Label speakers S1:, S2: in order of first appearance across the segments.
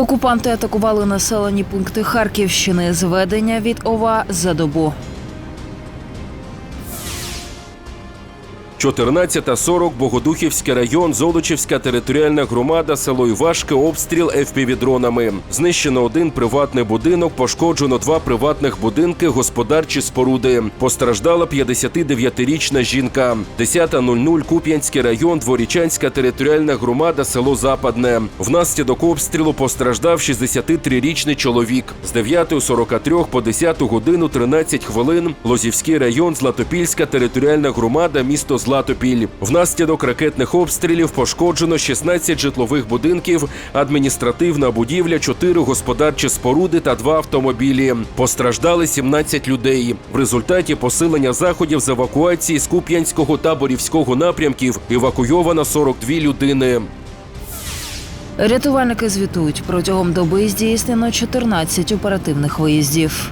S1: Окупанти атакували населені пункти Харківщини. Зведення від ОВА за добу.
S2: 14.40 Богодухівський район, Золочівська територіальна громада, село Івашки, обстріл FPV-дронами. Знищено один приватний будинок, пошкоджено два приватних будинки, господарчі споруди. Постраждала 59-річна жінка. 10.00 Куп'янський район, Дворічанська територіальна громада, село Западне. Внаслідок обстрілу постраждав 63-річний чоловік. З 9.43 по 10 годину 13 хвилин Лозівський район, Златопільська територіальна громада, місто Златопіль. Внаслідок ракетних обстрілів пошкоджено 16 житлових будинків, адміністративна будівля, 4 господарчі споруди та 2 автомобілі. Постраждали 17 людей. В результаті посилення заходів з евакуації з Куп'янського та Борівського напрямків евакуйовано 42 людини.
S1: Рятувальники звітують протягом доби здійснено 14 оперативних виїздів.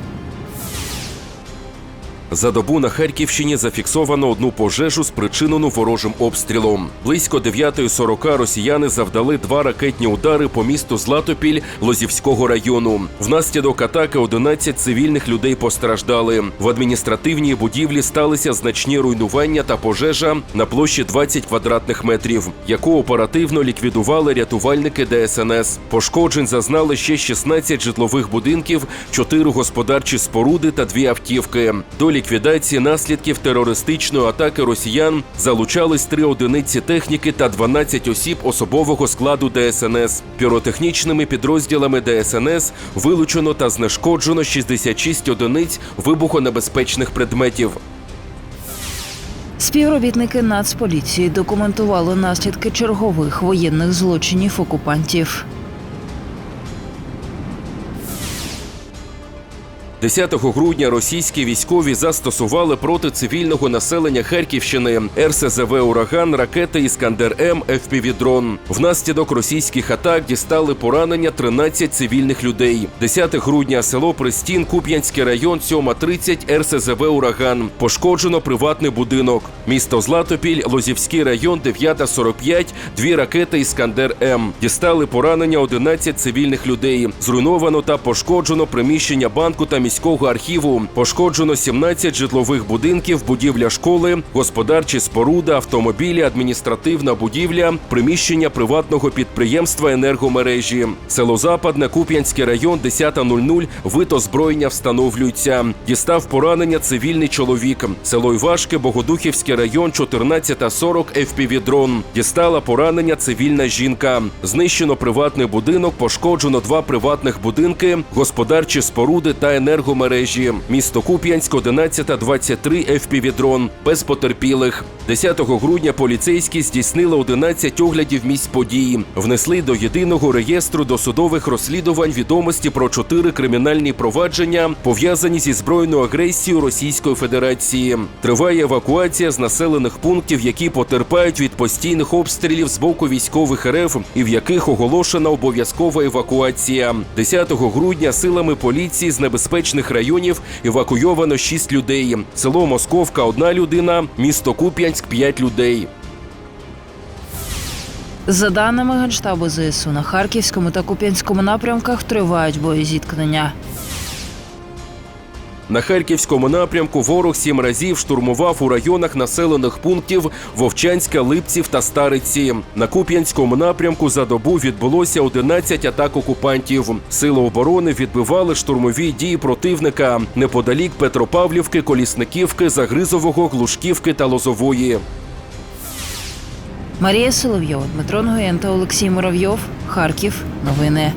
S2: За добу на Харківщині зафіксовано одну пожежу, спричинену ворожим обстрілом. Близько 9.40 росіяни завдали два ракетні удари по місту Златопіль Лозівського району. Внаслідок атаки 11 цивільних людей постраждали. В адміністративній будівлі сталися значні руйнування та пожежа на площі 20 квадратних метрів, яку оперативно ліквідували рятувальники ДСНС. Пошкоджень зазнали ще 16 житлових будинків, 4 господарчі споруди та дві автівки. До ліквідації наслідків терористичної атаки росіян залучались три одиниці техніки та 12 осіб особового складу ДСНС. Піротехнічними підрозділами ДСНС вилучено та знешкоджено 66 одиниць вибухонебезпечних предметів.
S1: Співробітники Нацполіції документували наслідки чергових воєнних злочинів окупантів.
S2: 10 грудня російські військові застосували проти цивільного населення Харківщини РСЗВ Ураган, ракети Іскандер М, ФПВ-дрон. Внаслідок російських атак дістали поранення 13 цивільних людей. 10 грудня село Пристін, Куп'янський район, 7.30 РСЗВ Ураган. Пошкоджено приватний будинок. Місто Златопіль, Лозівський район, 9.45, дві ракети Іскандер М. Дістали поранення 11 цивільних людей. Зруйновано та пошкоджено приміщення банку та міського архіву. Пошкоджено 17 житлових будинків, будівля школи, господарчі споруди, автомобілі, адміністративна будівля, приміщення приватного підприємства енергомережі. Село Западне, Куп'янський район, 10.00, вид озброєння встановлюється. Дістав поранення цивільний чоловік. Село Івашки, Богодухівський район, 14.40, FPV-дрон. Дістала поранення цивільна жінка. Знищено приватний будинок, пошкоджено два приватних будинки, господарчі споруди та енергомережі. Місто Куп'янськ, 11.23, FPV-дрон. Без потерпілих. 10 грудня поліцейські здійснили 11 оглядів місць події. Внесли до єдиного реєстру досудових розслідувань відомості про чотири кримінальні провадження, пов'язані зі збройною агресією Російської Федерації. Триває евакуація з населених пунктів, які потерпають від постійних обстрілів з боку військових РФ і в яких оголошена обов'язкова евакуація. 10 грудня силами поліції з небезпечних районів евакуйовано 6 людей. Село Московка одна людина, місто Куп'янськ 5 людей.
S1: За даними Генштабу ЗСУ, на Харківському та Куп'янському напрямках тривають боєзіткнення.
S2: На харківському напрямку ворог сім разів штурмував у районах населених пунктів Вовчанська, Липців та Стариці. На Куп'янському напрямку за добу відбулося 11 атак окупантів. Сили оборони відбивали штурмові дії противника неподалік Петропавлівки, Колісниківки, Загризового, Глушківки та Лозової.
S1: Марія Соловйова, Дмитро Нгоєн та Олексій Муравйов. Харків. Новини.